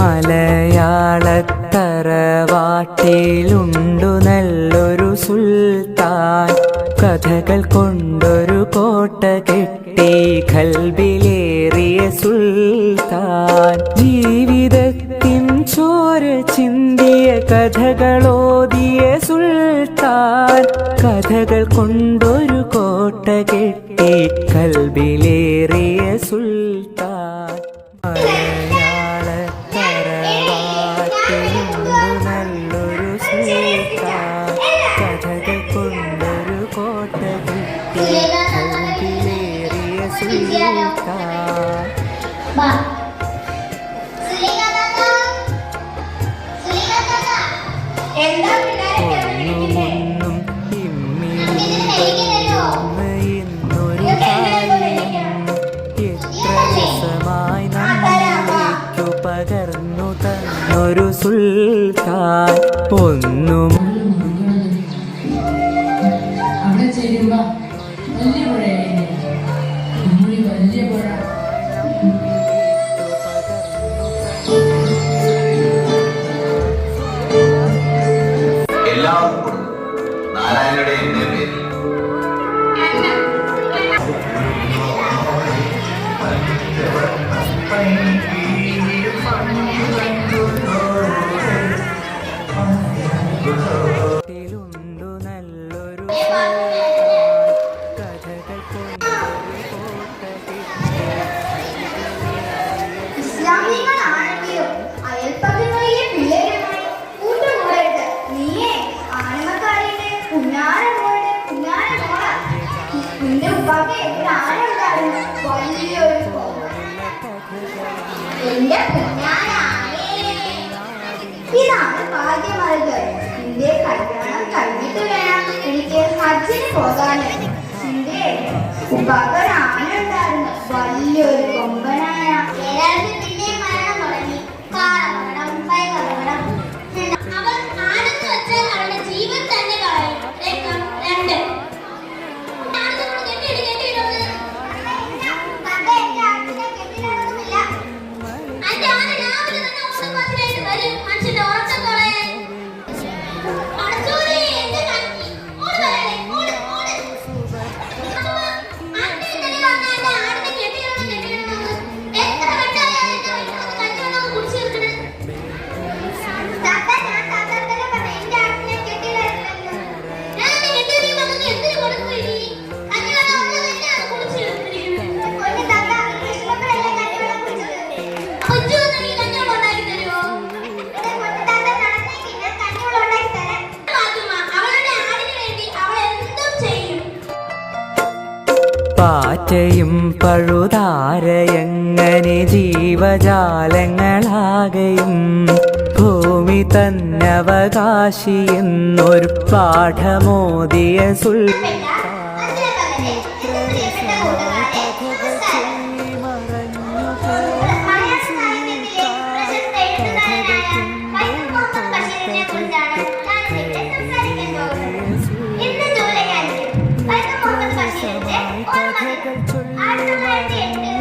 മലയാളത്തറവാട്ടിലുണ്ടു നല്ലൊരു സുൽത്താൻ. കഥകൾ കൊണ്ടൊരു കോട്ട കെട്ടി കൽബിലേറിയ സുൽത്താൻ. ജീവിതത്തിൻ ചോര ചിന്തിയ കഥകളോതിയ സുൽത്താൻ. കഥകൾ കൊണ്ടൊരു കോട്ട കെട്ടി കൽബിലേറിയ സുൽത്താൻ. കേൾക്കാം ഒന്നുമൊന്നും ഇന്നൊരു കാര്യം എത്ര രസമായി നമ്മിലേക്കു പകർന്നു തന്നൊരു സുൽത്താൻ ഒന്നും അവിടെ ചെയ്യുമ്പോ എന്റെ ഇതാണ് ഭാഗ്യമാർഗ്. നിന്റെ കല്യാണം കഴിഞ്ഞിട്ട് വേണം. എനിക്ക് ഹജ്ജിന് പോകാൻ നിന്റെ ഉപകരാനുണ്ടായിരുന്നു വലിയൊരു കൊമ്പ്. 嗯，还记得。പാറ്റയും പഴുതാരയെങ്ങനെ ജീവജാലങ്ങളാകയും? ഭൂമി തന്നവകാശിയെന്നൊരു പാഠമോദിയ സുൽ ചൊല്ലുമാറാ